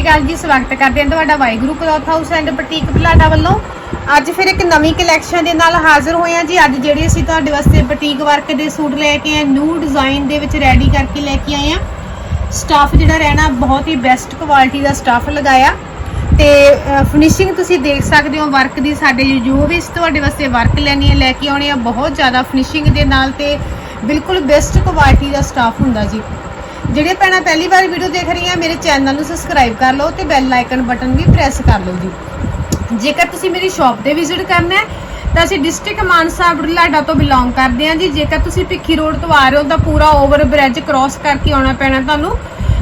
ਸ਼੍ਰੀ ਅਕਾਲ ਜੀ, ਸਵਾਗਤ ਕਰਦੇ ਹਾਂ ਤੁਹਾਡਾ Waheguru cloth house and boutique Balada ਵੱਲੋਂ। ਅੱਜ ਫਿਰ ਇੱਕ ਨਵੀਂ ਕਲੈਕਸ਼ਨ ਦੇ ਨਾਲ ਹਾਜ਼ਰ ਹੋਏ ਹਾਂ ਜੀ। ਅੱਜ ਜਿਹੜੀ ਅਸੀਂ ਤੁਹਾਡੇ ਵਾਸਤੇ ਬੁਟੀਕ ਵਰਕ ਦੇ ਸੂਟ ਲੈ ਕੇ ਆਏ ਨਿਊ ਡਿਜ਼ਾਈਨ ਦੇ ਵਿੱਚ ਰੈਡੀ ਕਰਕੇ ਲੈ ਕੇ ਆਏ ਹਾਂ। ਸਟਾਫ ਜਿਹੜਾ ਰਹਿਣਾ, ਬਹੁਤ ਹੀ ਬੈਸਟ ਕੁਆਲਿਟੀ ਦਾ ਸਟਾਫ ਲਗਾਇਆ। ਤੇ ਫਿਨਿਸ਼ਿੰਗ ਤੁਸੀਂ ਦੇਖ ਸਕਦੇ ਹੋ ਵਰਕ ਦੀ, ਸਾਡੇ ਜੋ ਵੀ ਤੁਹਾਡੇ ਵਾਸਤੇ ਵਰਕ ਲੈਣੀ ਹੈ, ਲੈ ਕੇ ਆਉਣੇ ਆ, ਬਹੁਤ ਜ਼ਿਆਦਾ ਫਿਨਿਸ਼ਿੰਗ ਦੇ ਨਾਲ ਤੇ ਬਿਲਕੁਲ ਬੈਸਟ ਕੁਆਲਿਟੀ ਦਾ ਸਟਾਫ ਹੁੰਦਾ ਜੀ। ਜਿਹੜੇ ਭੈਣਾਂ ਪਹਿਲੀ ਵਾਰ ਵੀਡੀਓ ਦੇਖ ਰਹੀਆਂ, ਮੇਰੇ ਚੈਨਲ ਨੂੰ ਸਬਸਕ੍ਰਾਈਬ ਕਰ ਲਓ ਤੇ ਬੈਲ ਆਈਕਨ ਬਟਨ ਵੀ ਪ੍ਰੈਸ ਕਰ ਲਓ ਜੀ। ਜੇਕਰ ਤੁਸੀਂ ਮੇਰੀ ਸ਼ਾਪ ਤੇ ਵਿਜ਼ਿਟ ਕਰਨਾ ਹੈ, ਤਾਂ ਅਸੀਂ ਡਿਸਟ੍ਰਿਕਟ ਮਾਨਸਾ ਬੁਢਲਾਡਾ ਤੋਂ ਬਿਲੋਂਗ ਕਰਦੇ ਹਾਂ ਜੀ। ਜੇਕਰ ਤੁਸੀਂ ਭਿੱਖੀ ਰੋਡ ਤੋਂ ਆ ਰਹੇ ਹੋ, ਤਾਂ ਪੂਰਾ ਓਵਰ ਬ੍ਰਿਜ ਕ੍ਰਾਸ ਕਰਕੇ ਆਉਣਾ ਪੈਣਾ ਤੁਹਾਨੂੰ।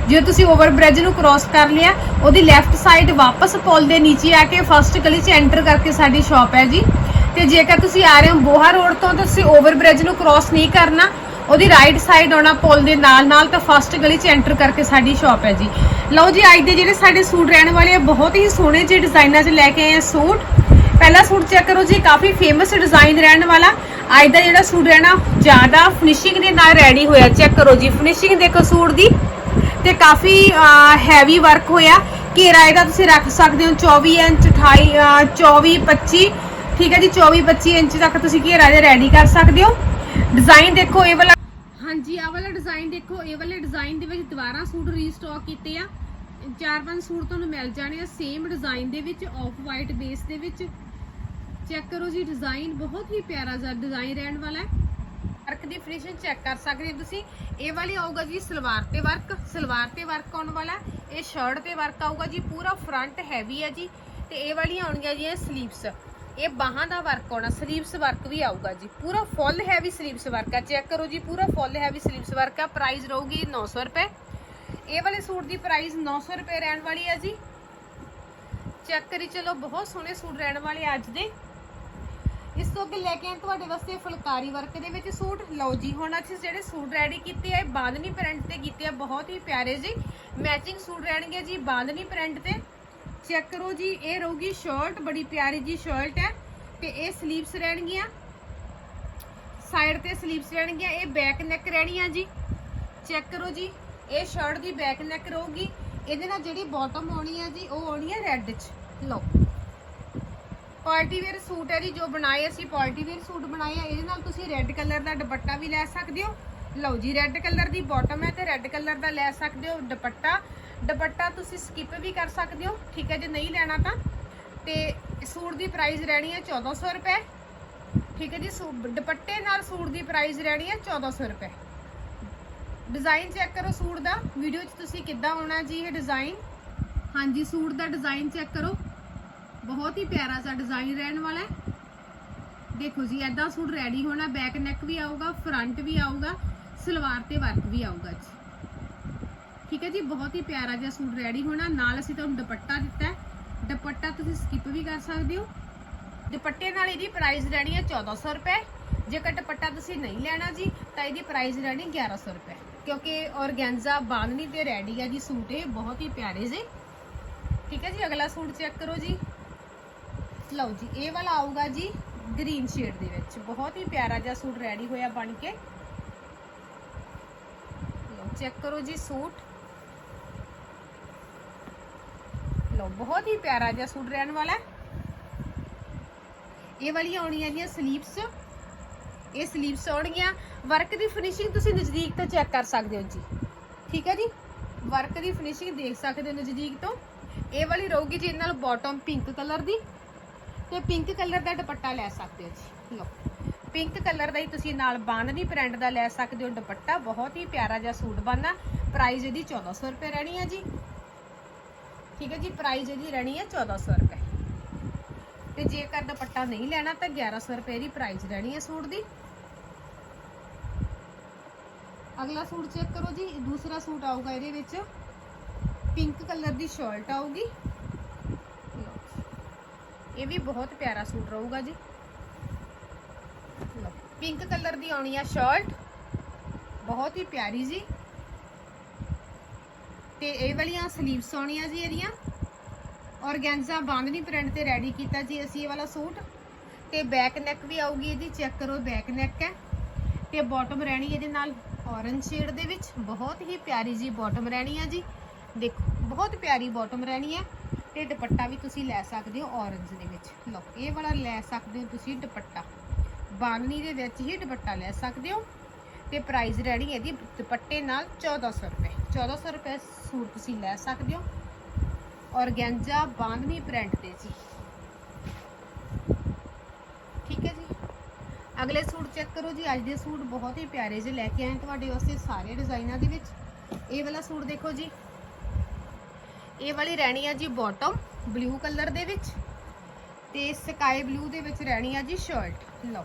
ਜੇ ਤੁਸੀਂ ਓਵਰ ਬ੍ਰਿਜ ਨੂੰ ਕ੍ਰਾਸ ਕਰ ਲਿਆ, ਉਹਦੀ ਲੈਫਟ ਸਾਈਡ ਵਾਪਸ ਪੁਲ ਦੇ ਨੀਚੇ ਆ ਕੇ ਫਸਟ ਗਲੀ 'ਚ ਐਂਟਰ ਕਰਕੇ ਸਾਡੀ ਸ਼ਾਪ ਹੈ ਜੀ। ਤੇ ਜੇਕਰ ਤੁਸੀਂ ਆ ਰਹੇ ਹੋ ਬੋਹਾ ਰੋਡ ਤੋਂ, ਤਾਂ ਤੁਸੀਂ ਓਵਰ ਬ੍ਰਿਜ ਨੂੰ ਕ੍ਰਾਸ ਨਹੀਂ ਕਰਨਾ। ਉਹਦੀ ਰਾਈਟ ਸਾਈਡ ਆਉਣਾ ਪੁਲ ਦੇ ਨਾਲ ਨਾਲ ਤਾਂ ਫਸਟ ਗਲੀ 'ਚ ਐਂਟਰ ਕਰਕੇ ਸਾਡੀ ਸ਼ਾਪ ਹੈ ਜੀ। ਲਓ ਜੀ, ਅੱਜ ਦੇ ਜਿਹੜੇ ਸਾਡੇ ਸੂਟ ਰਹਿਣ ਵਾਲੇ ਆ, ਬਹੁਤ ਹੀ ਸੋਹਣੇ ਜਿਹੇ ਡਿਜ਼ਾਈਨਾਂ 'ਚ ਲੈ ਕੇ ਆਏ ਆ ਸੂਟ। ਪਹਿਲਾ ਸੂਟ ਚੈੱਕ ਕਰੋ ਜੀ, ਕਾਫੀ ਫੇਮਸ ਡਿਜ਼ਾਈਨ ਰਹਿਣ ਵਾਲਾ। ਅੱਜ ਦਾ ਜਿਹੜਾ ਸੂਟ ਰਹਿਣਾ, ਜ਼ਿਆਦਾ ਫਿਨਿਸ਼ਿੰਗ ਦੇ ਨਾਲ ਰੈਡੀ ਹੋਇਆ ਚੈੱਕ ਕਰੋ ਜੀ। ਫਿਨਿਸ਼ਿੰਗ ਦੇਖੋ ਸੂਟ ਦੀ, ਤੇ ਕਾਫੀ ਹੈਵੀ ਵਰਕ ਹੋਇਆ। ਘੇਰਾ ਇਹਦਾ ਤੁਸੀਂ ਰੱਖ ਸਕਦੇ ਹੋ 24 ਇੰਚ 28 ਅਹ 24 25 ਠੀਕ ਹੈ ਜੀ 24 25 ਇੰਚ ਤੱਕ ਤੁਸੀਂ ਘੇਰਾ ਦੇ ਰੈਡੀ ਕਰ ਸਕਦੇ ਹੋ। ਡਿਜ਼ਾਈਨ ਦੇਖੋ, ਇਹ ਵਾਲਾ ਹਾਂਜੀ, ਆਹ ਵਾਲਾ ਡਿਜ਼ਾਈਨ ਦੇਖੋ, ਇਹ ਵਾਲੇ ਡਿਜ਼ਾਈਨ ਦੇ ਵਿੱਚ ਦੁਬਾਰਾ ਸੂਟ ਰੀਸਟਾਕ ਕੀਤੇ ਆ। ਚਾਰ ਪੰਜ ਸੂਟ ਤੁਹਾਨੂੰ ਮਿਲ ਜਾਣੇ ਆ ਸੇਮ ਡਿਜ਼ਾਈਨ ਦੇ ਵਿੱਚ ਆਫ ਵਾਈਟ ਬੇਸ ਦੇ ਵਿੱਚ। ਚੈੱਕ ਕਰੋ ਜੀ ਡਿਜ਼ਾਈਨ ਬਹੁਤ ਹੀ ਪਿਆਰਾ ਜਿਹਾ ਡਿਜ਼ਾਈਨ ਰਹਿਣ ਵਾਲਾ ਹੈ। ਵਰਕ ਦੀ ਫਿਨਿਸ਼ਿੰਗ ਚੈੱਕ ਕਰ ਸਕਦੇ ਹੋ ਤੁਸੀਂ। ਇਹ ਵਾਲੀ ਆਊਗਾ ਜੀ ਸਲਵਾਰ ਤੇ ਵਰਕ ਸਲਵਾਰ ਤੇ ਵਰਕ ਆਉਣ ਵਾਲਾ ਇਹ ਸ਼ਰਟ ਤੇ ਵਰਕ ਆਊਗਾ ਜੀ, ਪੂਰਾ ਫਰੰਟ ਹੈਵੀ ਹੈ ਜੀ। ਤੇ ਇਹ ਵਾਲੀਆਂ ਆਉਣਗੀਆਂ ਜੀ ਸਲੀਵਸ ਇਹ ਬਾਹਾਂ ਦਾ ਵਰਕ ਆਉਣਾ ਸਲੀਵਸ ਵਰਕ ਵੀ ਆਊਗਾ ਜੀ। ਪੂਰਾ ਫੁੱਲ ਹੈਵੀ ਸਲੀਵਸ ਵਰਕ ਆ। ਚੈੱਕ ਕਰੋ ਜੀ, ਪੂਰਾ ਫੁੱਲ ਹੈਵੀ ਸਲੀਵਸ ਵਰਕ ਆ। ਪ੍ਰਾਈਸ ਰਹੂਗੀ 900 ਰੁਪਏ। ਇਹ ਵਾਲੇ ਸੂਟ ਦੀ ਪ੍ਰਾਈਸ 900 ਰੁਪਏ ਰਹਿਣ ਵਾਲੀ ਆ ਜੀ। ਚੈੱਕ ਕਰੀ ਚਲੋ, ਬਹੁਤ ਸੋਹਣੇ ਸੂਟ ਰਹਿਣ ਵਾਲੇ ਅੱਜ ਦੇ। ਇਸ ਤੋਂ ਅੱਗੇ ਲੈ ਕੇ ਆਏ ਤੁਹਾਡੇ ਵਾਸਤੇ ਫੁਲਕਾਰੀ ਵਰਕ ਦੇ ਵਿੱਚ ਸੂਟ। ਲਓ ਜੀ, ਹੁਣ ਅਸੀਂ ਜਿਹੜੇ ਸੂਟ ਰੈਡੀ ਕੀਤੇ ਆ, ਇਹ ਪ੍ਰਿੰਟ ਤੇ ਕੀਤੇ ਆ। ਬਹੁਤ ਹੀ ਪਿਆਰੇ ਜੀ। ਮੈਚਿੰਗ ਸੂਟ ਰਹਿਣਗੇ ਜੀ ਬਾਦਨੀ ਪ੍ਰਿੰਟ ਤੇ। ਚੈੱਕ ਕਰੋ ਜੀ, ਇਹ ਰਹੂਗੀ ਸ਼ਰਟ, ਬੜੀ ਪਿਆਰੀ ਜੀ ਸ਼ਰਟ ਹੈ ਤੇ ਇਹ ਸਲੀਵਸ ਰਹਿਣਗੀਆਂ। ਸਾਈਡ ਤੇ ਸਲੀਵਸ ਰਹਿਣਗੀਆਂ, ਇਹ ਬੈਕ ਨੈਕ ਰਹਿਣੀਆਂ ਜੀ। ਚੈੱਕ ਕਰੋ ਜੀ, ਇਹ ਸ਼ਰਟ ਦੀ ਬੈਕ ਨੈਕ ਰਹੂਗੀ। ਇਹਦੇ ਨਾਲ ਜਿਹੜੀ ਬਾਟਮ ਆਉਣੀ ਹੈ ਜੀ, ਉਹ ਆਉਣੀ ਹੈ ਰੈੱਡ 'ਚ। ਲਓ। ਪਾਰਟੀ ਵੇਅਰ ਸੂਟ ਹੈ ਜੀ, ਜੋ ਬਣਾਏ ਅਸੀਂ ਪਾਰਟੀ ਵੇਅਰ ਸੂਟ ਬਣਾਏ ਆ, ਇਹਦੇ ਨਾਲ ਤੁਸੀਂ ਰੈੱਡ ਕਲਰ ਦਾ ਦੁਪੱਟਾ ਵੀ ਲੈ ਸਕਦੇ ਹੋ। ਲਓ ਜੀ ਰੈੱਡ ਕਲਰ ਦੀ ਬਾਟਮ ਹੈ ਤੇ ਰੈੱਡ ਕਲਰ ਦਾ ਲੈ ਸਕਦੇ ਹੋ ਦੁਪੱਟਾ। ਦੁਪੱਟਾ ਤੁਸੀਂ ਸਕਿਪ ਵੀ ਕਰ ਸਕਦੇ ਹੋ, ਠੀਕ ਹੈ, ਜੇ ਨਹੀਂ ਲੈਣਾ ਤਾਂ। ਤੇ ਸੂਟ ਦੀ ਪ੍ਰਾਈਸ ਰਹਿਣੀ ਹੈ 1400 ਰੁਪਏ। ਠੀਕ ਹੈ ਜੀ, ਸੂ- ਦੁਪੱਟੇ ਨਾਲ ਸੂਟ ਦੀ ਪ੍ਰਾਈਸ ਰਹਿਣੀ ਹੈ 1400 ਰੁਪਏ। ਡਿਜ਼ਾਈਨ ਚੈੱਕ ਕਰੋ ਸੂਟ ਦਾ। ਵੀਡੀਓ 'ਚ ਤੁਸੀਂ ਕਿੱਦਾਂ ਆਉਣਾ ਜੀ ਇਹ ਡਿਜ਼ਾਈਨ ਹਾਂਜੀ, ਸੂਟ ਦਾ ਡਿਜ਼ਾਈਨ ਚੈੱਕ ਕਰੋ। ਬਹੁਤ ਹੀ ਪਿਆਰਾ ਸਾ ਡਿਜ਼ਾਈਨ ਰਹਿਣ ਵਾਲਾ ਹੈ। ਦੇਖੋ ਜੀ ਐਦਾਂ ਸੂਟ ਰੈਡੀ ਹੋਣਾ ਬੈਕ ਨੈਕ ਵੀ ਆਊਗਾ ਫਰੰਟ ਵੀ ਆਊਗਾ, ਸਲਵਾਰ ਤੇ ਵਰਕ ਵੀ ਆਊਗਾ ਜੀ। ਠੀਕ ਹੈ ਜੀ, ਬਹੁਤ ਹੀ ਪਿਆਰਾ ਜਿਹਾ ਸੂਟ ਰੈਡੀ ਹੋਣਾ। ਨਾਲ ਅਸੀਂ ਤੁਹਾਨੂੰ ਦੁਪੱਟਾ ਦਿੱਤਾ ਦੁਪੱਟਾ ਤੁਸੀਂ ਸਕਿਪ ਵੀ ਕਰ ਸਕਦੇ ਹੋ। ਦੁਪੱਟੇ ਨਾਲ ਇਹਦੀ ਪ੍ਰਾਈਸ ਰਹਿਣੀ ਹੈ 1400 ਰੁਪਏ। ਜੇਕਰ ਦੁਪੱਟਾ ਤੁਸੀਂ ਨਹੀਂ ਲੈਣਾ ਜੀ, ਤਾਂ ਇਹਦੀ ਪ੍ਰਾਈਸ ਰਹਿਣੀ 1100 ਰੁਪਏ। ਕਿਉਂਕਿ ਔਰਗੈਂਜ਼ਾ ਬਾਂਧਨੀ ਤੇ ਰੈਡੀ ਹੈ ਜੀ ਸੂਟ ਇਹ, ਬਹੁਤ ਹੀ ਪਿਆਰੇ ਜੀ। ਠੀਕ ਹੈ ਜੀ, ਅਗਲਾ ਸੂਟ ਚੈੱਕ ਕਰੋ ਜੀ। ਲਓ ਜੀ, ਇਹ ਵਾਲਾ ਆਊਗਾ ਜੀ ਗ੍ਰੀਨ ਸ਼ੇਡ ਦੇ ਵਿੱਚ। ਬਹੁਤ ਹੀ ਪਿਆਰਾ ਜਿਹਾ ਸੂਟ ਰੈਡੀ ਹੋਇਆ ਬਣ ਕੇ। ਚੈੱਕ ਕਰੋ ਜੀ ਸੂਟ। ਲਓ, ਬਹੁਤ ਹੀ ਪਿਆਰਾ ਜਿਹਾ ਸੂਟ ਰਹਿਣ ਵਾਲਾ ਹੈ। ਇਹ ਵਾਲੀਆਂ ਆਉਣੀਆਂ ਜੀਆਂ ਸਲੀਵਸ ਇਹ ਸਲੀਵਸ ਆਉਣਗੀਆਂ। ਵਰਕ ਦੀ ਫਿਨਿਸ਼ਿੰਗ ਤੁਸੀਂ ਨਜ਼ਦੀਕ ਤੋਂ ਚੈੱਕ ਕਰ ਸਕਦੇ ਹੋ ਜੀ। ਠੀਕ ਹੈ ਜੀ? ਵਰਕ ਦੀ ਫਿਨਿਸ਼ਿੰਗ ਦੇਖ ਸਕਦੇ ਹੋ ਨਜ਼ਦੀਕ ਤੋਂ। ਇਹ ਵਾਲੀ ਰਹੂਗੀ ਜੀ ਇਹਦੇ ਨਾਲ ਬਾਟਮ ਪਿੰਕ ਕਲਰ ਦੀ। ਤੇ ਪਿੰਕ ਕਲਰ ਦਾ ਦੁਪੱਟਾ ਲੈ ਸਕਦੇ ਹੋ ਜੀ। ਲਓ ਪਿੰਕ ਕਲਰ ਦਾ ਹੀ ਤੁਸੀਂ ਨਾਲ ਬਾਂਧਨੀ ਪ੍ਰਿੰਟ ਦਾ ਲੈ ਸਕਦੇ ਹੋ। ਦੁਪੱਟਾ ਬਹੁਤ ਹੀ ਪਿਆਰਾ ਜਿਹਾ ਸੂਟ ਬਣਨਾ। ਪ੍ਰਾਈਸ ਇਹਦੀ 1400 ਰੁਪਏ ਰਹਿਣੀ ਹੈ ਜੀ। ਠੀਕ ਹੈ ਜੀ ਪ੍ਰਾਈਸ ਇਹਦੀ ਰਹਿਣੀ ਹੈ 1400 ਰੁਪਏ। ਤੇ ਜੇਕਰ ਦੁਪੱਟਾ ਨਹੀਂ ਲੈਣਾ ਤਾਂ 1100 ਰੁਪਏ ਦੀ ਪ੍ਰਾਈਸ ਰਹਿਣੀ ਹੈ ਸੂਟ ਦੀ। ਅਗਲਾ ਸੂਟ ਚੈੱਕ ਕਰੋ ਜੀ, ਦੂਸਰਾ ਸੂਟ ਆਊਗਾ ਇਹਦੇ ਵਿੱਚ। ਪਿੰਕ ਕਲਰ ਦੀ ਸ਼ਰਟ ਆਊਗੀ। ਇਹ ਵੀ ਬਹੁਤ ਪਿਆਰਾ ਸੂਟ ਰਹੂਗਾ ਜੀ। ਪਿੰਕ ਕਲਰ ਦੀ ਆਉਣੀ ਆ ਸ਼ਰਟ ਬਹੁਤ ਹੀ ਪਿਆਰੀ ਜੀ। ਤੇ ਇਹ ਵਾਲੀਆਂ ਸਲੀਵਸ ਆਉਣੀਆਂ ਜੀ ਇਹਦੀਆਂ। ਔਰਗੈਂਜ਼ਾ ਬਾਂਧਨੀ ਪ੍ਰਿੰਟ ਤੇ ਰੈਡੀ ਕੀਤਾ ਜੀ ਅਸੀਂ ਇਹ ਵਾਲਾ ਸੂਟ। ਤੇ ਬੈਕ ਨੈਕ ਵੀ ਆਊਗੀ ਇਹਦੀ ਚੈੱਕ ਕਰੋ ਬੈਕ ਨੈਕ ਹੈ। ਤੇ ਬਾਟਮ ਰਹਿਣੀ ਇਹਦੇ ਨਾਲ ਔਰੰਜ ਸ਼ੇਡ ਦੇ ਵਿੱਚ। ਬਹੁਤ ਹੀ ਪਿਆਰੀ ਜੀ ਬਾਟਮ ਰਹਿਣੀ ਆ ਜੀ। ਦੇਖੋ, ਬਹੁਤ ਪਿਆਰੀ ਬਾਟਮ ਰਹਿਣੀ ਹੈ। ਤੇ ਦੁਪੱਟਾ ਵੀ ਤੁਸੀਂ ਲੈ ਸਕਦੇ ਹੋ ਔਰੰਜ ਦੇ ਵਿੱਚ। ਲਓ, ਇਹ ਵਾਲਾ ਲੈ ਸਕਦੇ ਹੋ ਤੁਸੀਂ ਦੁਪੱਟਾ। ਬਾਂਦਨੀ ਦੇ ਵਿੱਚ ਹੀ ਦੁਪੱਟਾ ਲੈ ਸਕਦੇ ਹੋ। ਤੇ ਪ੍ਰਾਈਸ ਰਹਿਣੀ ਇਹਦੀ ਦੁਪੱਟੇ ਨਾਲ 1400 ਰੁਪਏ। 1400 ਰੁਪਏ ਸੂਟ ਤੁਸੀਂ ਲੈ ਸਕਦੇ ਹੋ ਔਰਗੈਂਜਾ ਬਾਂਦਨੀ ਪ੍ਰਿੰਟ ਤੇ ਜੀ ਠੀਕ ਹੈ ਜੀ ਅਗਲੇ ਸੂਟ ਚੈੱਕ ਕਰੋ ਜੀ ਅੱਜ ਦੇ ਸੂਟ ਬਹੁਤ ਹੀ ਪਿਆਰੇ ਜਿਹੇ ਲੈ ਕੇ ਆਏ ਤੁਹਾਡੇ ਵਾਸਤੇ ਸਾਰੇ ਡਿਜ਼ਾਈਨਾਂ ਦੇ ਵਿੱਚ ਇਹ ਵਾਲਾ ਸੂਟ ਦੇਖੋ ਜੀ ਇਹ ਵਾਲੀ ਰਹਿਣੀ ਆ ਜੀ ਬਾਟਮ ਬਲੂ ਕਲਰ ਦੇ ਵਿੱਚ ਤੇ ਸਕਾਈ ਬਲੂ ਦੇ ਵਿੱਚ ਰਹਿਣੀ ਆ ਜੀ ਸ਼ਰਟ ਲਓ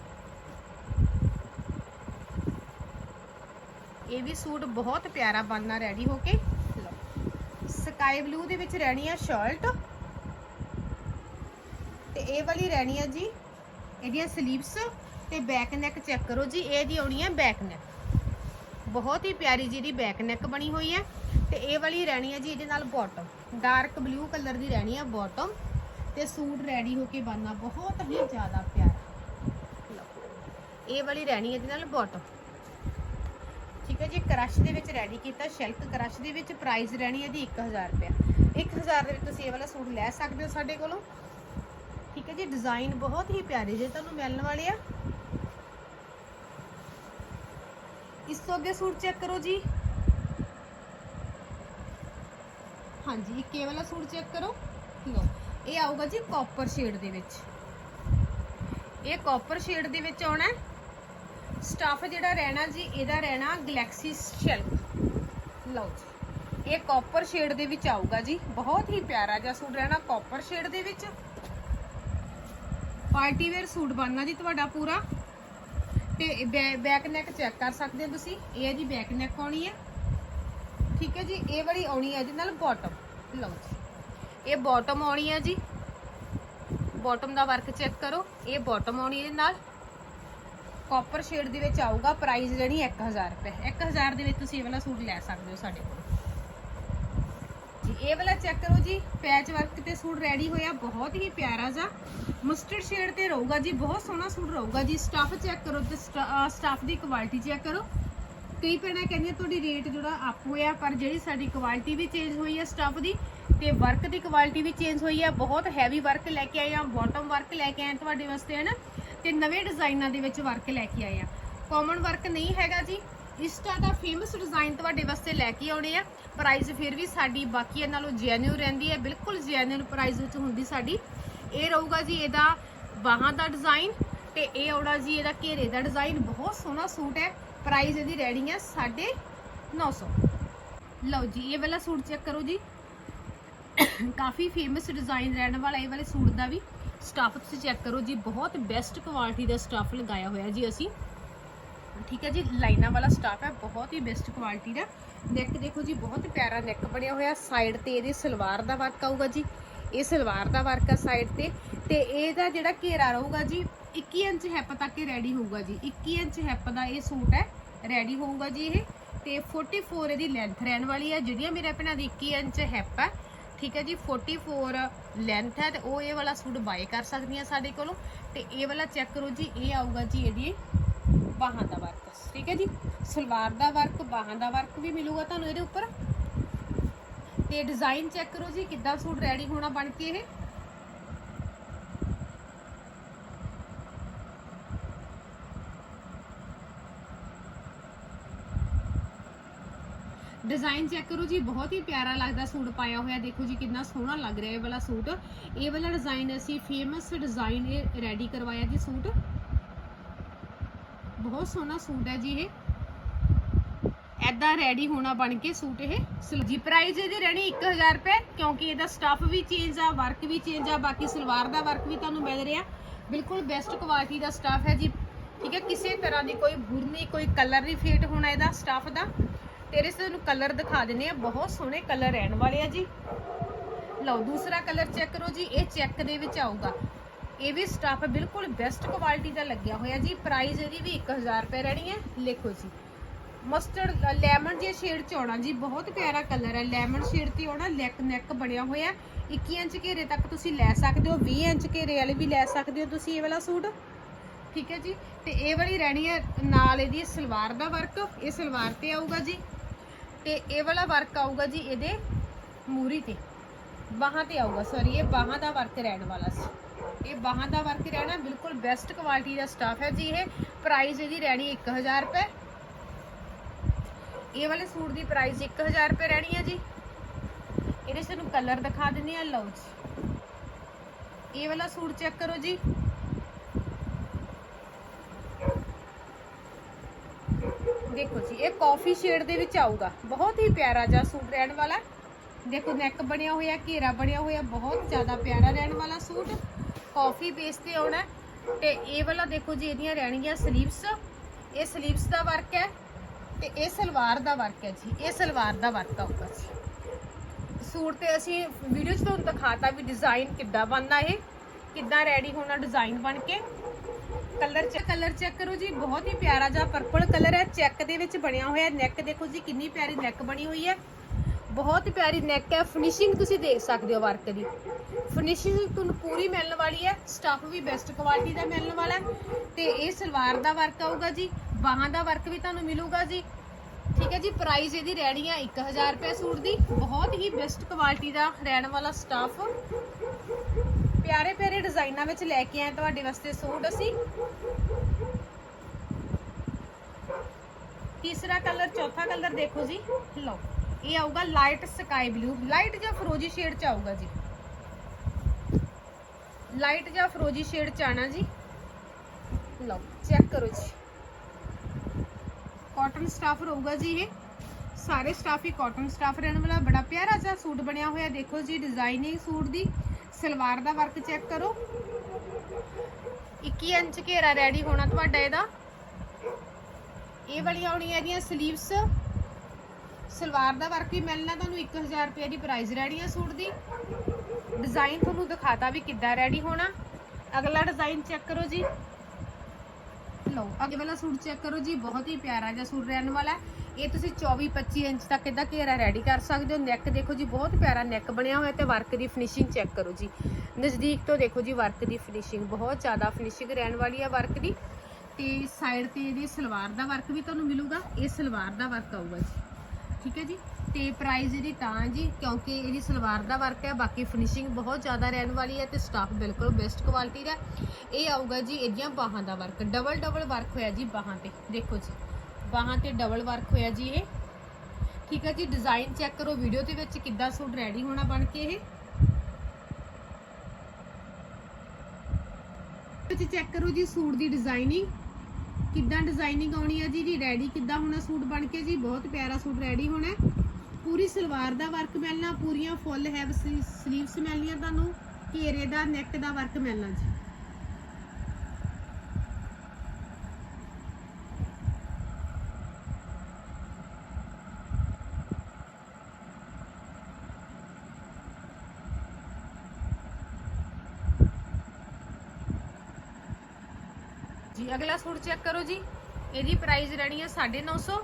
ਇਹ ਵੀ ਸੂਟ ਬਹੁਤ ਪਿਆਰਾ ਬਣਨਾ ਰੈਡੀ ਹੋ ਕੇ। ਸਕਾਈ ਬਲੂ ਦੇ ਵਿੱਚ ਰਹਿਣੀ ਆ ਸ਼ਰਟ ਤੇ ਇਹ ਵਾਲੀ ਰਹਿਣੀ ਆ ਜੀ ਇਹਦੀਆਂ ਸਲੀਵਸ ਤੇ ਬੈਕ ਨੈਕ ਚੈੱਕ ਕਰੋ ਜੀ ਇਹਦੀ ਆਉਣੀ ਹੈ ਬੈਕ ਨੈਕ ਬਹੁਤ ਹੀ ਪਿਆਰੀ ਜਿਹਦੀ ਬੈਕ ਨੈਕ ਬਣੀ ਹੋਈ ਹੈ ਤੇ ਇਹ ਵਾਲੀ ਰਹਿਣੀ ਹੈ ਜੀ ਇਹਦੇ ਨਾਲ ਬਾਟਮ ਡਾਰਕ ਬਲੂ ਕਲਰ ਦੀ ਰਹਿਣੀ ਹੈ ਬਾਟਮ ਤੇ ਸੂਟ ਰੈਡੀ ਹੋ ਕੇ ਬਣਨਾ ਬਹੁਤ ਹੀ ਜ਼ਿਆਦਾ ਪਿਆਰਾ। ਇਹ ਵਾਲੀ ਰਹਿਣੀ ਹੈ ਇਹਦੇ ਨਾਲ ਬਾਟਮ ਠੀਕ ਹੈ ਜੀ, ਕਰਸ਼ ਦੇ ਵਿੱਚ ਰੈਡੀ ਕੀਤਾ, ਸ਼ੈਲਕ ਕਰਸ਼ ਦੇ ਵਿੱਚ ਪ੍ਰਾਈਸ ਰਹਿਣੀ ਹੈ 1000 ਰੁਪਏ 1000 ਦੇ ਵਿੱਚ ਤੁਸੀਂ ਇਹ ਵਾਲਾ ਸੂਟ ਲੈ ਸਕਦੇ ਹੋ ਸਾਡੇ ਕੋਲੋਂ। ਠੀਕ ਹੈ ਜੀ ਡਿਜ਼ਾਈਨ ਬਹੁਤ ਹੀ ਪਿਆਰੇ ਜੇ ਤੁਹਾਨੂੰ ਮਿਲਣ ਵਾਲੇ ਆ। ਇਸ ਤੋਂ ਅੱਗੇ ਸੂਟ ਚੈੱਕ ਕਰੋ ਜੀ। ਹਾਂਜੀ, ਇੱਕ ਇਹ ਵਾਲਾ ਸੂਟ ਚੈੱਕ ਕਰੋ। ਲਓ, ਇਹ ਆਊਗਾ ਜੀ ਕਾਪਰ ਸ਼ੇਡ ਦੇ ਵਿੱਚ। ਇਹ ਕਾਪਰ ਸ਼ੇਡ ਦੇ ਵਿੱਚ ਆਉਣਾ ਹੈ। ਸਟਫ ਜਿਹੜਾ ਰਹਿਣਾ ਜੀ, ਇਹਦਾ ਰਹਿਣਾ ਗੈਲੈਕਸੀ ਸ਼ੈਲਕ ਲਓ ਜੀ, ਇਹ ਕਾਪਰ ਸ਼ੇਡ ਦੇ ਵਿੱਚ ਆਊਗਾ ਜੀ, ਬਹੁਤ ਹੀ ਪਿਆਰਾ ਜਿਹਾ ਸੂਟ ਰਹਿਣਾ ਕਾਪਰ ਸ਼ੇਡ ਦੇ ਵਿੱਚ। ਪਾਰਟੀ ਵੇਅਰ ਸੂਟ ਬਣਨਾ ਜੀ ਤੁਹਾਡਾ ਪੂਰਾ। ਤੇ ਬੈਕ ਨੈਕ ਚੈੱਕ ਕਰ ਸਕਦੇ ਹੋ ਤੁਸੀਂ, ਇਹ ਹੈ ਜੀ ਬੈਕ ਨੈਕ ਆਉਣੀ ਹੈ। ਠੀਕ ਹੈ ਜੀ, ਇਹ ਵਾਲੀ ਆਉਣੀ ਹੈ ਇਹਦੇ ਨਾਲ ਬਾਟਮ ਲਓ ਜੀ, ਇਹ ਬਾਟਮ ਆਉਣੀ ਹੈ ਜੀ। ਬਾਟਮ ਦਾ ਵਰਕ ਚੈੱਕ ਕਰੋ, ਇਹ ਬਾਟਮ ਆਉਣੀ ਇਹਦੇ ਨਾਲ। ਕਾਪਰ ਸ਼ੇਡ ਦੇ ਵਿੱਚ ਆਊਗਾ ਪ੍ਰਾਈਸ ਜਿਹੜੀ 1000 ਰੁਪਏ। 1000 ਦੇ ਵਿੱਚ ਤੁਸੀਂ ਇਹ ਵਾਲਾ ਸੂਟ ਲੈ ਸਕਦੇ ਹੋ ਸਾਡੇ ਕੋਲ। ਜੀ, ਇਹ ਵਾਲਾ ਚੈੱਕ ਕਰੋ ਜੀ ਪੈਚ ਵਰਕ ਤੇ ਸੂਟ ਰੈਡੀ ਹੋਇਆ, ਬਹੁਤ ਹੀ ਪਿਆਰਾ ਜਿਹਾ। ਮਸਟਰਡ ਸ਼ੇਡ ਤੇ ਰਹੂਗਾ ਜੀ, ਬਹੁਤ ਸੋਹਣਾ ਸੂਟ ਰਹੂਗਾ ਜੀ। ਸਟਫ ਚੈੱਕ ਕਰੋ ਤੇ ਸਟਫ ਦੀ ਕੁਆਲਿਟੀ ਚੈੱਕ ਕਰੋ। ਕਈ ਭੈਣਾਂ ਕਹਿੰਦੀਆਂ, ਤੁਹਾਡੀ ਰੇਟ ਜਿਹੜਾ ਅਪ ਹੋਇਆ, ਪਰ ਜਿਹੜੀ ਸਾਡੀ ਕੁਆਲਿਟੀ ਵੀ ਚੇਂਜ ਹੋਈ ਹੈ ਸਟਫ ਦੀ ਤੇ ਵਰਕ ਦੀ ਕੁਆਲਿਟੀ ਵੀ ਚੇਂਜ ਹੋਈ ਹੈ ਬਹੁਤ ਹੈਵੀ ਵਰਕ ਲੈ ਕੇ ਆਏ ਆ ਬਾਟਮ ਵਰਕ ਲੈ ਕੇ ਆਏ ਤੁਹਾਡੇ ਵਾਸਤੇ ਹੈ ਨਾ ਤੇ ਨਵੇਂ ਡਿਜ਼ਾਈਨਾਂ ਦੇ ਵਿੱਚ ਵਰਕ ਲੈ ਕੇ ਆਏ ਆ। ਕਾਮਨ ਵਰਕ ਨਹੀਂ ਹੈਗਾ ਜੀ। ਇਸਟਾ ਦਾ ਫੇਮਸ ਡਿਜ਼ਾਈਨ ਤੁਹਾਡੇ ਵਾਸਤੇ ਲੈ ਕੇ ਆਉਣੇ ਆ। ਪ੍ਰਾਈਸ ਫਿਰ ਵੀ ਸਾਡੀ ਬਾਕੀਆਂ ਨਾਲੋਂ ਜੈਨੂਇਨ ਰਹਿੰਦੀ ਹੈ। ਬਿਲਕੁਲ ਜੈਨੂਇਨ ਪ੍ਰਾਈਸ ਵਿੱਚ ਹੁੰਦੀ ਸਾਡੀ। ਇਹ ਰਹੂਗਾ ਜੀ ਇਹਦਾ ਬਾਹਾਂ ਦਾ ਡਿਜ਼ਾਈਨ ਤੇ ਇਹ ਆਉਣਾ ਜੀ ਇਹਦਾ ਘੇਰੇ ਦਾ ਡਿਜ਼ਾਈਨ ਬਹੁਤ ਸੋਹਣਾ ਸੂਟ ਹੈ। ਪ੍ਰਾਈਸ ਇਹਦੀ ਰੈਡੀ ਹੈ 950 ਲਓ ਜੀ, ਇਹ ਵਾਲਾ ਸੂਟ ਚੈੱਕ ਕਰੋ ਜੀ। ਕਾਫੀ ਫੇਮਸ ਡਿਜ਼ਾਈਨ ਰਹਿਣ ਵਾਲਾ ਇਹ ਵਾਲੇ ਸੂਟ ਦਾ ਵੀ। ਸਟਫ ਤੁਸੀਂ ਚੈੱਕ ਕਰੋ ਜੀ, ਬਹੁਤ ਬੈਸਟ ਕੁਆਲਿਟੀ ਦਾ ਸਟਫ ਲਗਾਇਆ ਹੋਇਆ ਜੀ ਅਸੀਂ। ਠੀਕ ਹੈ ਜੀ, ਲਾਈਨਾਂ ਵਾਲਾ ਸਟਾਫ ਹੈ, ਬਹੁਤ ਹੀ ਬੈਸਟ ਕੁਆਲਿਟੀ ਦਾ। ਨੈਕ ਦੇਖੋ ਜੀ, ਬਹੁਤ ਪਿਆਰਾ ਨੈਕ ਬਣਿਆ ਹੋਇਆ ਸਾਈਡ ਤੇ ਇਹਦੇ ਸਲਵਾਰ ਦਾ ਵਰਕ ਆਊਗਾ ਜੀ। ਇਹ ਸਲਵਾਰ ਦਾ ਵਰਕ ਆ ਸਾਈਡ ਤੇ ਤੇ ਇਹਦਾ ਜਿਹੜਾ ਘੇਰਾ ਰਹੂਗਾ ਜੀ 21 ਇੰਚ ਹੈਪ ਤੱਕ ਇਹ ਰੈਡੀ ਹੋਊਗਾ ਜੀ। 21 ਇੰਚ ਹੈਪ ਦਾ ਇਹ ਸੂਟ ਹੈ ਰੈਡੀ ਹੋਊਗਾ ਜੀ ਇਹ। ਤੇ 44 ਇਹਦੀ ਲੈਂਥ ਰਹਿਣ ਵਾਲੀ ਹੈ, ਜਿਹੜੀਆਂ ਮੇਰੇ ਭੈਣਾਂ ਦੀ 21 ਇੰਚ ਹੈਪ ਹੈ। ਠੀਕ ਹੈ ਜੀ 44 ਲੈਂਥ ਹੈ ਤੇ ਉਹ ਇਹ ਵਾਲਾ ਸੂਟ ਬਾਏ ਕਰ ਸਕਦੀਆਂ ਸਾਡੇ ਕੋਲੋਂ। ਤੇ ਇਹ ਵਾਲਾ ਚੈੱਕ ਕਰੋ ਜੀ, ਇਹ ਆਊਗਾ ਜੀ ਇਹਦੀ ਬਾਹਾਂ ਦਾ ਵਰਕ ਠੀਕ ਹੈ ਜੀ? ਸਲਵਾਰ ਦਾ ਵਰਕ ਬਾਹਾਂ ਦਾ ਵਰਕ ਵੀ ਮਿਲੂਗਾ ਤੁਹਾਨੂੰ ਇਹਦੇ ਉੱਪਰ। ਤੇ ਡਿਜ਼ਾਈਨ ਚੈੱਕ ਕਰੋ ਜੀ, ਕਿੱਦਾਂ ਸੂਟ ਰੈਡੀ ਹੋਣਾ ਬਣ ਕੇ ਇਹ। ਡਿਜ਼ਾਈਨ ਚੈੱਕ ਕਰੋ ਜੀ, ਬਹੁਤ ਹੀ ਪਿਆਰਾ ਲੱਗਦਾ ਸੂਟ ਪਾਇਆ ਹੋਇਆ। ਦੇਖੋ ਜੀ, ਕਿੰਨਾ ਸੋਹਣਾ ਲੱਗ ਰਿਹਾ ਇਹ ਵਾਲਾ ਸੂਟ। ਇਹ ਵਾਲਾ ਡਿਜ਼ਾਈਨ ਅਸੀਂ ਫੇਮਸ ਡਿਜ਼ਾਈਨ ਇਹ ਰੈਡੀ ਕਰਵਾਇਆ ਜੀ ਸੂਟ। ਬਹੁਤ ਸੋਹਣਾ ਸੂਟ ਹੈ ਜੀ ਇਹ। ਐਦਾਂ ਰੈਡੀ ਹੋਣਾ ਬਣ ਕੇ ਸੂਟ ਇਹ। ਸਲ- ਜੀ ਪ੍ਰਾਈਸ ਇਹਦੀ ਰਹਿਣੀ 1000 ਰੁਪਏ, ਕਿਉਂਕਿ ਇਹਦਾ ਸਟੱਫ ਵੀ ਚੇਂਜ ਆ ਵਰਕ ਵੀ ਚੇਂਜ ਆ, ਬਾਕੀ ਸਲਵਾਰ ਦਾ ਵਰਕ ਵੀ ਤੁਹਾਨੂੰ ਮਿਲ ਰਿਹਾ। ਬਿਲਕੁਲ ਬੈਸਟ ਕੁਆਲਿਟੀ ਦਾ ਸਟਫ ਹੈ ਜੀ। ਠੀਕ ਹੈ, ਕਿਸੇ ਤਰ੍ਹਾਂ ਦੀ ਕੋਈ ਬੁਰ ਨਹੀਂ ਕੋਈ ਕਲਰ ਨਹੀਂ ਫੇਟ ਹੋਣਾ ਇਹਦਾ ਸਟਫ ਦਾ। ਤੇਰੇ ਸੇ ਤੁਹਾਨੂੰ ਕਲਰ ਦਿਖਾ ਦਿੰਨੇ ਆ ਬਹੁਤ ਸੋਹਣੇ ਕਲਰ ਰਹਿਣ ਵਾਲੇ ਆ ਜੀ। ਲਓ, ਦੂਸਰਾ ਕਲਰ ਚੈੱਕ ਕਰੋ ਜੀ। ਇਹ ਚੈੱਕ ਦੇ ਵਿੱਚ ਆਊਗਾ। ਇਹ ਵੀ ਸਟਫ ਬਿਲਕੁਲ ਬੈਸਟ ਕੁਆਲਿਟੀ ਦਾ ਲੱਗਿਆ ਹੋਇਆ ਜੀ। ਪ੍ਰਾਈਸ ਇਹਦੀ ਵੀ 1000 ਰੁਪਏ ਰਹਿਣੀ ਹੈ। ਲਿਖੋ ਜੀ। ਮਸਟਰਡ ਲੈਮਨ ਜੇ ਸ਼ੇਡ ਚ ਆਉਣਾ ਜੀ। ਬਹੁਤ ਪਿਆਰਾ ਕਲਰ ਹੈ। ਲੈਮਨ ਸ਼ੇਡ ਤੇ ਆਉਣਾ ਲੈਕ ਨੈਕ ਬਣਿਆ ਹੋਇਆ। 21 ਇੰਚ ਘੇਰੇ ਤੱਕ ਤੁਸੀਂ ਲੈ ਸਕਦੇ ਹੋ। 20 ਇੰਚ ਘੇਰੇ ਵਾਲੇ ਵੀ ਲੈ ਸਕਦੇ ਹੋ ਤੁਸੀਂ ਇਹ ਵਾਲਾ ਸੂਟ। ਠੀਕ ਹੈ ਜੀ। ਤੇ ਇਹ ਵਾਲੀ ਰਹਿਣੀ ਹੈ ਨਾਲ ਇਹਦੀ ਸਲਵਾਰ ਦਾ ਵਰਕ ਇਹ ਸਲਵਾਰ ਤੇ ਆਊਗਾ ਜੀ। ਤੇ ਇਹ ਵਾਲਾ ਵਰਕ ਆਊਗਾ ਜੀ ਇਹਦੇ ਮੂਰੀ ਤੇ। ਬਾਹਾਂ ਤੇ ਆਊਗਾ ਸੌਰੀ ਇਹ ਬਾਹਾਂ ਦਾ ਵਰਕ ਰਹਿਣ ਵਾਲਾ ਸੀ। ਇਹ ਬਾਹਾਂ ਦਾ ਵਰਕ ਰਹਿਣਾ ਬਿਲਕੁਲ ਬੈਸਟ ਕੁਆਲਿਟੀ ਦਾ ਸਟਾਫ ਹੈ ਜੀ ਇਹ। ਪ੍ਰਾਈਸ ਇਹਦੀ ਰਹਿਣੀ 1000 ਰੁਪਏ। ਇਹ ਵਾਲੇ ਸੂਟ ਦੀ ਪ੍ਰਾਈਸ 1000 ਰੁਪਏ ਰਹਿਣੀ ਹੈ ਜੀ। ਇਹਦੇ ਸਾਨੂੰ ਕਲਰ ਦਿਖਾ ਦਿੰਦੇ ਆ ਲਓ ਜੀ। ਇਹ ਵਾਲਾ ਸੂਟ ਚੈੱਕ ਕਰੋ ਜੀ। ਦੇਖੋ ਜੀ, ਇਹ ਕਾਫੀ ਸ਼ੇਡ ਦੇ ਵਿੱਚ ਆਊਗਾ। ਬਹੁਤ ਹੀ ਪਿਆਰਾ ਜਿਹਾ ਸੂਟ ਰਹਿਣ ਵਾਲਾ। ਦੇਖੋ ਨੈਕ ਬਣਿਆ ਹੋਇਆ, ਘੇਰਾ ਬਣਿਆ ਹੋਇਆ, ਬਹੁਤ ਜ਼ਿਆਦਾ ਪਿਆਰਾ ਰਹਿਣ ਵਾਲਾ ਸੂਟ। ਕਾਫੀ ਬੇਸ ਤੇ ਆਉਣਾ ਤੇ ਇਹ ਵਾਲਾ ਦੇਖੋ ਜੀ, ਇਹਦੀਆਂ ਰਹਿਣਗੀਆਂ ਸਲੀਵਸ ਇਹ ਸਲੀਵਸ ਦਾ ਵਰਕ ਹੈ ਤੇ ਇਹ ਸਲਵਾਰ ਦਾ ਵਰਕ ਹੈ ਜੀ। ਇਹ ਸਲਵਾਰ ਦਾ ਵਰਕ ਆਊਗਾ ਜੀ। ਸੂਟ ਤੇ ਅਸੀਂ ਵੀਡੀਓ 'ਚ ਤੁਹਾਨੂੰ ਦਿਖਾਤਾ ਵੀ ਡਿਜ਼ਾਈਨ ਕਿੱਦਾਂ ਬਣਨਾ ਇਹ, ਕਿੱਦਾਂ ਰੈਡੀ ਹੋਣਾ ਡਿਜ਼ਾਈਨ ਬਣ ਕੇ। ਕਲਰ ਚੈੱਕ ਕਲਰ ਚੈੱਕ ਕਰੋ ਜੀ, ਬਹੁਤ ਹੀ ਪਿਆਰਾ ਜਿਹਾ ਪਰਪਲ ਕਲਰ ਹੈ। ਚੈੱਕ ਦੇ ਵਿੱਚ ਬਣਿਆ ਹੋਇਆ ਨੈਕ ਦੇਖੋ ਜੀ, ਕਿੰਨੀ ਪਿਆਰੀ ਨੈਕ ਬਣੀ ਹੋਈ ਹੈ। ਬਹੁਤ ਹੀ ਪਿਆਰੀ ਨੈਕ ਹੈ। ਫਿਨਿਸ਼ਿੰਗ ਤੁਸੀਂ ਦੇਖ ਸਕਦੇ ਹੋ ਵਰਕ ਦੀ। ਫਿਨਿਸ਼ਿੰਗ ਤੁਹਾਨੂੰ ਪੂਰੀ ਮਿਲਣ ਵਾਲੀ ਹੈ। ਸਟਫ ਵੀ ਬੈਸਟ ਕੁਆਲਿਟੀ ਦਾ ਮਿਲਣ ਵਾਲਾ ਹੈ। ਤੇ ਇਹ ਸਲਵਾਰ ਦਾ ਵਰਕ ਆਊਗਾ ਜੀ। ਬਾਹਾਂ ਦਾ ਵਰਕ ਵੀ ਤੁਹਾਨੂੰ ਮਿਲੂਗਾ ਜੀ। ਠੀਕ ਹੈ ਜੀ ਪ੍ਰਾਈਸ ਇਹਦੀ ਰਹਿਣੀ ਹੈ 1000 ਰੁਪਏ ਸੂਟ ਦੀ। ਬਹੁਤ ਹੀ ਬੈਸਟ ਕੁਆਲਿਟੀ ਦਾ ਰਹਿਣ ਵਾਲਾ ਸਟਫ ਪਿਆਰੇ ਪਿਆਰੇ ਡਿਜ਼ਾਈਨਾਂ ਵਿੱਚ ਲੈ ਕੇ ਆਏ ਤੁਹਾਡੇ ਵਾਸਤੇ ਸੂਟ ਅਸੀਂ। ਤੀਸਰਾ ਕਲਰ, ਚੌਥਾ ਕਲਰ ਦੇਖੋ ਜੀ। ਲਓ, ਇਹ ਆਊਗਾ ਲਾਈਟ ਸਕਾਈ ਬਲੂ ਲਾਈਟ ਜਾਂ ਫਰੋਜੀ ਸ਼ੇਡ ਚ ਆਊਗਾ ਜੀ। ਲਾਈਟ ਜਾਂ ਫਰੋਜੀ ਸ਼ੇਡ ਚ ਆਣਾ ਜੀ। ਲਓ ਚੈੱਕ ਕਰੋ ਜੀ। ਕਾਟਨ ਸਟਾਫ ਰਹੂਗਾ ਜੀ ਇਹ। ਸਾਰੇ ਸਟਾਫ ਹੀ ਕਾਟਨ ਸਟਾਫ ਰਹਿਣ ਵਾਲਾ ਬੜਾ ਪਿਆਰਾ ਜਿਹਾ ਸੂਟ ਬਣਿਆ ਹੋਇਆ। ਦੇਖੋ ਜੀ ਡਿਜ਼ਾਈਨਿੰਗ ਸੂਟ ਦੀ। ਸਲਵਾਰ ਦਾ ਵਰਕ ਚੈੱਕ ਕਰੋ। 21 ਇੰਚ ਘੇਰਾ ਰੈਡੀ ਹੋਣਾ ਤੁਹਾਡਾ ਇਹਦਾ। ਇਹ ਵਾਲੀਆਂ ਆਉਣੀਆਂ ਇਹਦੀਆਂ ਸਲੀਵਸ ਸਲਵਾਰ ਦਾ ਵਰਕ ਵੀ ਮਿਲਣਾ ਤੁਹਾਨੂੰ 1000 ਰੁਪਏ ਦੀ ਪ੍ਰਾਈਸ ਰਹਿਣੀ ਹੈ ਸੂਟ ਦੀ। ਡਿਜ਼ਾਈਨ ਤੁਹਾਨੂੰ ਦਿਖਾਤਾ ਵੀ ਕਿੱਦਾਂ ਰੈਡੀ ਹੋਣਾ। ਅਗਲਾ ਡਿਜ਼ਾਈਨ ਚੈੱਕ ਕਰੋ ਜੀ। ਲਓ, ਅੱਗੇ ਵਾਲਾ ਸੂਟ ਚੈੱਕ ਕਰੋ ਜੀ। ਬਹੁਤ ਹੀ ਪਿਆਰਾ ਜਿਹਾ ਸੂਟ ਰਹਿਣ ਵਾਲਾ ਹੈ। ਇਹ ਤੁਸੀਂ 24 25 ਇੰਚ ਤੱਕ ਇਹਦਾ ਘੇਰਾ ਰੈਡੀ ਕਰ ਸਕਦੇ ਹੋ। ਨੈਕ ਦੇਖੋ ਜੀ, ਬਹੁਤ ਪਿਆਰਾ ਨੈਕ ਬਣਿਆ ਹੋਇਆ ਤੇ ਵਰਕ ਦੀ ਫਿਨਿਸ਼ਿੰਗ ਚੈੱਕ ਕਰੋ ਜੀ। ਨਜ਼ਦੀਕ ਤੋਂ ਦੇਖੋ ਜੀ ਵਰਕ ਦੀ ਫਿਨਿਸ਼ਿੰਗ ਬਹੁਤ ਜ਼ਿਆਦਾ ਫਿਨਿਸ਼ਿੰਗ ਰਹਿਣ ਵਾਲੀ ਹੈ ਵਰਕ ਦੀ। ਤੇ ਸਾਈਡ ਤੇ ਇਹਦੀ ਸਲਵਾਰ ਦਾ ਵਰਕ ਵੀ ਤੁਹਾਨੂੰ ਮਿਲੂਗਾ। ਇਹ ਸਲਵਾਰ ਦਾ ਵਰਕ ਆਊਗਾ ਜੀ। ਠੀਕ ਹੈ ਜੀ? ਤੇ ਪ੍ਰਾਈਸ ਇਹਦੀ ਤਾਂ ਜੀ, ਕਿਉਂਕਿ ਇਹਦੀ ਸਲਵਾਰ ਦਾ ਵਰਕ ਹੈ ਬਾਕੀ ਫਿਨਿਸ਼ਿੰਗ ਬਹੁਤ ਜ਼ਿਆਦਾ ਰਹਿਣ ਵਾਲੀ ਹੈ ਤੇ ਸਟਾਫ ਬਿਲਕੁਲ ਬੈਸਟ ਕੁਆਲਿਟੀ ਦਾ। ਇਹ ਆਊਗਾ ਜੀ, ਇਹਦੀਆਂ ਬਾਹਾਂ ਦਾ ਵਰਕ ਡਬਲ ਡਬਲ ਵਰਕ ਹੋਇਆ ਜੀ ਬਾਹਾਂ ਤੇ। ਦੇਖੋ ਜੀ। ਬਾਹਾਂ ਤੇ ਡਬਲ ਵਰਕ ਹੋਇਆ ਜੀ ਇਹ। ਠੀਕ ਹੈ ਜੀ ਡਿਜ਼ਾਈਨ ਚੈੱਕ ਕਰੋ ਵੀਡੀਓ ਦੇ ਵਿੱਚ ਕਿੱਦਾਂ ਸੂਟ ਰੈਡੀ ਹੋਣਾ ਬਣ ਕੇ ਇਹ। ਵਿੱਚ ਚੈੱਕ ਕਰੋ ਜੀ ਸੂਟ ਦੀ ਡਿਜ਼ਾਈਨਿੰਗ ਕਿੱਦਾਂ ਡਿਜ਼ਾਈਨਿੰਗ ਆਉਣੀ ਹੈ ਜੀ ਜੀ ਰੈਡੀ ਕਿੱਦਾਂ ਹੋਣਾ ਸੂਟ ਬਣ ਕੇ ਜੀ, ਬਹੁਤ ਪਿਆਰਾ ਸੂਟ ਰੈਡੀ ਹੋਣਾ। ਪੂਰੀ ਸਲਵਾਰ ਦਾ ਵਰਕ ਮਿਲਣਾ, ਪੂਰੀਆਂ ਫੁੱਲ ਹੈਵ ਸਲੀਵਸ ਮਿਲਣੀਆਂ ਤੁਹਾਨੂੰ, ਘੇਰੇ ਦਾ ਨੈਕ ਦਾ ਵਰਕ ਮਿਲਣਾ ਜੀ। ਜੀ, ਅਗਲਾ ਸੂਟ ਚੈੱਕ ਕਰੋ ਜੀ। ਇਹਦੀ ਪ੍ਰਾਈਸ ਰਹਿਣੀ ਹੈ 950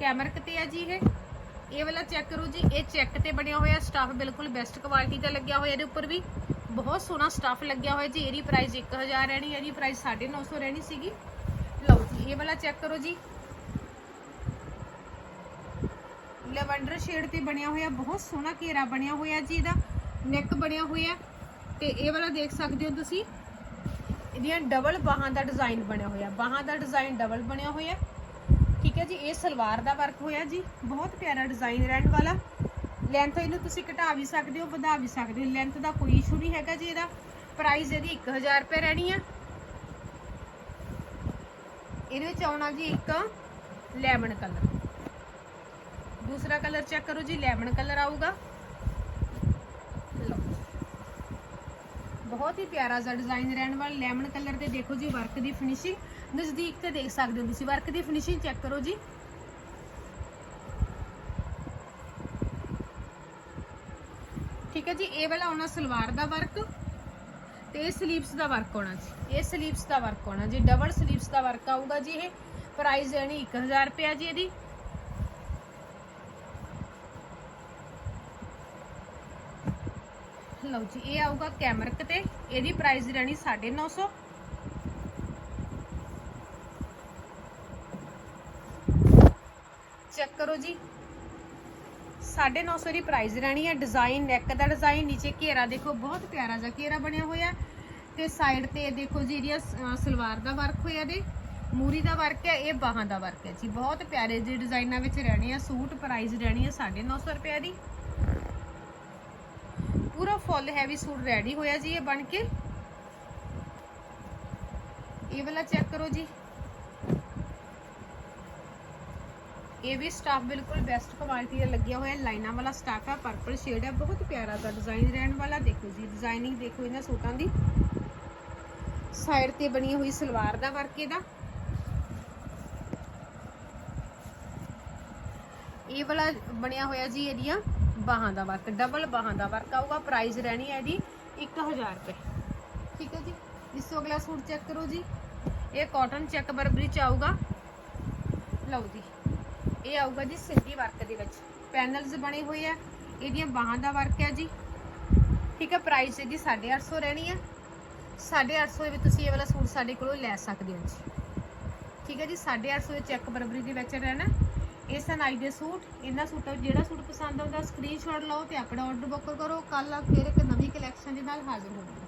ਕੈਮਰਕ ਤੇ ਹੈ ਜੀ ਇਹ? ਇਹ ਵਾਲਾ ਚੈੱਕ ਕਰੋ ਜੀ, ਇਹ ਚੈੱਕ ਤੇ ਬਣਿਆ ਹੋਇਆ ਸਟਾਫ ਬਿਲਕੁਲ ਬੈਸਟ ਕੁਆਲਿਟੀ ਦਾ ਲੱਗਿਆ ਹੋਇਆ ਇਹਦੇ ਉੱਪਰ ਵੀ। ਬਹੁਤ ਸੋਹਣਾ ਸਟਾਫ ਲੱਗਿਆ ਹੋਇਆ ਜੀ, ਇਹਦੀ ਪ੍ਰਾਈਸ 1000 ਰਹਿਣੀ ਹੈ ਇਹਦੀ ਪ੍ਰਾਈਸ 950 ਰਹਿਣੀ ਸੀਗੀ। ਲਓ ਜੀ, ਇਹ ਵਾਲਾ ਚੈੱਕ ਕਰੋ ਜੀ। ਲੈਵੈਂਡਰ ਸ਼ੇਡ ਤੇ ਬਣਿਆ ਹੋਇਆ, ਬਹੁਤ ਸੋਹਣਾ ਘੇਰਾ ਬਣਿਆ ਹੋਇਆ ਜੀ ਇਹਦਾ। ਨੈਕ ਬਣਿਆ ਹੋਇਆ। ਤੇ ਇਹ ਵਾਲਾ ਦੇਖ ਸਕਦੇ ਹੋ ਤੁਸੀਂ। ਇਹਦੀਆਂ ਡਬਲ ਬਾਹਾਂ ਦਾ ਡਿਜ਼ਾਈਨ ਬਣਿਆ ਹੋਇਆ। ਬਾਹਾਂ ਦਾ ਡਿਜ਼ਾਈਨ ਡਬਲ ਬਣਿਆ ਹੋਇਆ ਠੀਕ ਹੈ ਜੀ, ਇਹ ਸਲਵਾਰ ਦਾ ਵਰਕ ਹੋਇਆ ਜੀ। ਬਹੁਤ ਪਿਆਰਾ ਡਿਜ਼ਾਈਨ ਰਹਿਣ ਵਾਲਾ। ਲੈਂਥ ਇਹਨੂੰ ਤੁਸੀਂ ਘਟਾ ਵੀ ਸਕਦੇ ਹੋ, ਵਧਾ ਵੀ ਸਕਦੇ ਹੋ। ਲੈਂਥ ਦਾ ਕੋਈ ਇਸ਼ੂ ਨਹੀਂ ਹੈਗਾ ਜੀ ਇਹਦਾ। ਪ੍ਰਾਈਸ ਇਹਦੀ 1000 ਰੁਪਏ ਰਹਿਣੀ ਆ ਇਹਦੇ ਵਿੱਚ ਆਉਣਾ ਜੀ ਇੱਕ ਲੈਮਨ ਕਲਰ ਦੂਸਰਾ ਕਲਰ ਚੈੱਕ ਕਰੋ ਜੀ ਲੈਮਨ ਕਲਰ ਆਊਗਾ ਲਓ ਬਹੁਤ ਹੀ ਪਿਆਰਾ ਜਿਹਾ ਡਿਜ਼ਾਈਨ ਰਹਿਣ ਵਾਲਾ ਲੈਮਨ ਕਲਰ ਤੇ ਦੇਖੋ ਜੀ ਵਰਕ ਦੀ ਫਿਨਿਸ਼ਿੰਗ ਨਜ਼ਦੀਕ ਤੇ ਦੇਖ ਸਕਦੇ ਹੋ ਤੁਸੀਂ ਵਰਕ ਦੀ ਫਿਨਿਸ਼ਿੰਗ ਚੈੱਕ ਕਰੋ ਜੀ। ਠੀਕ ਹੈ ਜੀ, ਇਹ ਵਾਲਾ ਆਉਣਾ ਸਲਵਾਰ ਦਾ ਵਰਕ ਤੇ ਇਹ ਸਲੀਵਸ ਦਾ ਵਰਕ ਆਉਣਾ ਜੀ। ਇਹ ਸਲੀਵਸ ਦਾ ਵਰਕ ਆਉਣਾ ਜੀ ਡਬਲ ਸਲੀਵਸ ਦਾ ਵਰਕ ਆਊਗਾ ਜੀ ਇਹ। ਪ੍ਰਾਈਸ ਦੇਣੀ 1000 ਰੁਪਏ ਜੀ ਇਹਦੀ। ਲਓ ਜੀ, ਇਹ ਆਊਗਾ ਕੈਮਰਕ ਤੇ, ਇਹਦੀ ਪ੍ਰਾਈਸ ਰਹਿਣੀ 950 ਚੈੱਕ ਕਰੋ ਜੀ 950 ਦੀ ਪ੍ਰਾਈਸ ਰਹਿਣੀ ਹੈ ਡਿਜ਼ਾਈਨ ਨੈਕ ਦਾ ਡਿਜ਼ਾਈਨ ਨੀਚੇ ਘੇਰਾ ਦੇਖੋ, ਬਹੁਤ ਪਿਆਰਾ ਜਿਹਾ ਘੇਰਾ ਬਣਿਆ ਹੋਇਆ। ਤੇ ਸਾਈਡ ਤੇ ਦੇਖੋ ਜੀ, ਇਹਦੀਆਂ ਸਲਵਾਰ ਦਾ ਵਰਕ ਹੋਇਆ ਦੇ ਮੂਰੀ ਦਾ ਵਰਕ ਹੈ, ਇਹ ਬਾਹਾਂ ਦਾ ਵਰਕ ਹੈ ਜੀ। ਬਹੁਤ ਪਿਆਰੇ ਜਿਹੇ ਡਿਜ਼ਾਈਨਾਂ ਵਿੱਚ ਰਹਿਣੇ ਆ ਸੂਟ ਪ੍ਰਾਈਸ ਰਹਿਣੀ ਹੈ 950 ਰੁਪਏ ਦੀ। ਪੂਰਾ ਫੁੱਲ ਹੈਵੀ ਸੂਟ ਰੈਡੀ ਹੋਇਆ ਜੀ ਇਹ ਬਣ ਕੇ। ਇਹ ਵਾਲਾ ਚੈੱਕ ਕਰੋ ਜੀ। ਇਹ ਵੀ ਸਟਾਫ ਬਿਲਕੁਲ ਬੈਸਟ ਕੁਆਲਿਟੀ ਦਾ ਲੱਗਿਆ ਹੋਇਆ, ਲਾਈਨਾਂ ਵਾਲਾ ਸਟਾਫ ਹੈ ਪਰਪਲ ਸ਼ੇਡ ਹੈ ਬਹੁਤ ਪਿਆਰਾ ਦਾ ਡਿਜ਼ਾਈਨ ਰਹਿਣ ਵਾਲਾ। ਦੇਖੋ ਜੀ ਡਿਜ਼ਾਈਨਿੰਗ ਦੇਖੋ ਇਹਨਾਂ ਸੂਟਾਂ ਦੀ। ਸਾਈਡ ਤੇ ਬਣੀ ਹੋਈ ਸਲਵਾਰ ਦਾ ਵਰਕ ਇਹਦਾ। ਇਹ ਵਾਲਾ ਬਣਿਆ ਹੋਇਆ ਜੀ ਇਹਦੀਆਂ। ਬਾਹਾਂ ਦਾ ਵਰਕ ਡਬਲ ਬਾਹਾਂ ਦਾ ਵਰਕ ਆਊਗਾ ਪ੍ਰਾਈਸ ਰਹਿਣੀ ਹੈ ਇਹਦੀ 1000 ਰੁਪਏ। ਠੀਕ ਹੈ ਜੀ? ਇਸ ਤੋਂ ਅਗਲਾ ਸੂਟ ਚੈੱਕ ਕਰੋ ਜੀ। ਇਹ ਕਾਟਨ ਚੈੱਕ ਬਰਬਰੀ ਚ ਆਊਗਾ। ਲਓ ਜੀ, ਇਹ ਆਊਗਾ ਜੀ ਸਿੰਧੀ ਵਰਕ ਦੇ ਵਿੱਚ। ਪੈਨਲਸ ਬਣੇ ਹੋਏ ਆ, ਇਹਦੀਆਂ ਬਾਹਾਂ ਦਾ ਵਰਕ ਹੈ ਜੀ। ਠੀਕ ਹੈ ਪ੍ਰਾਈਸ ਇਹਦੀ 850 ਰਹਿਣੀ ਹੈ। 850 ਦੇ ਵਿੱਚ ਤੁਸੀਂ ਇਹ ਵਾਲਾ ਸੂਟ ਸਾਡੇ ਕੋਲੋਂ ਲੈ ਸਕਦੇ ਹੋ ਜੀ। ਠੀਕ ਹੈ ਜੀ 850 ਦੇ ਚੈੱਕ ਬਰਬਰੀ ਦੇ ਵਿੱਚ ਰਹਿਣਾ। ਇਹ ਸਨ ਅੱਜ ਦੇ ਸੂਟ। ਇਹਨਾਂ ਸੂਟਾਂ ਵਿੱਚ ਜਿਹੜਾ ਸੂਟ ਪਸੰਦ ਆਉਂਦਾ ਸਕਰੀਨਸ਼ਾਟ ਲਓ ਤੇ ਆਪਣਾ ਆਰਡਰ ਬੁੱਕ ਕਰੋ। ਕੱਲ ਆ ਫਿਰ ਇੱਕ ਨਵੀਂ ਕਲੈਕਸ਼ਨ ਦੇ ਨਾਲ ਹਾਜ਼ਰ ਹੋਵਾਂਗੇ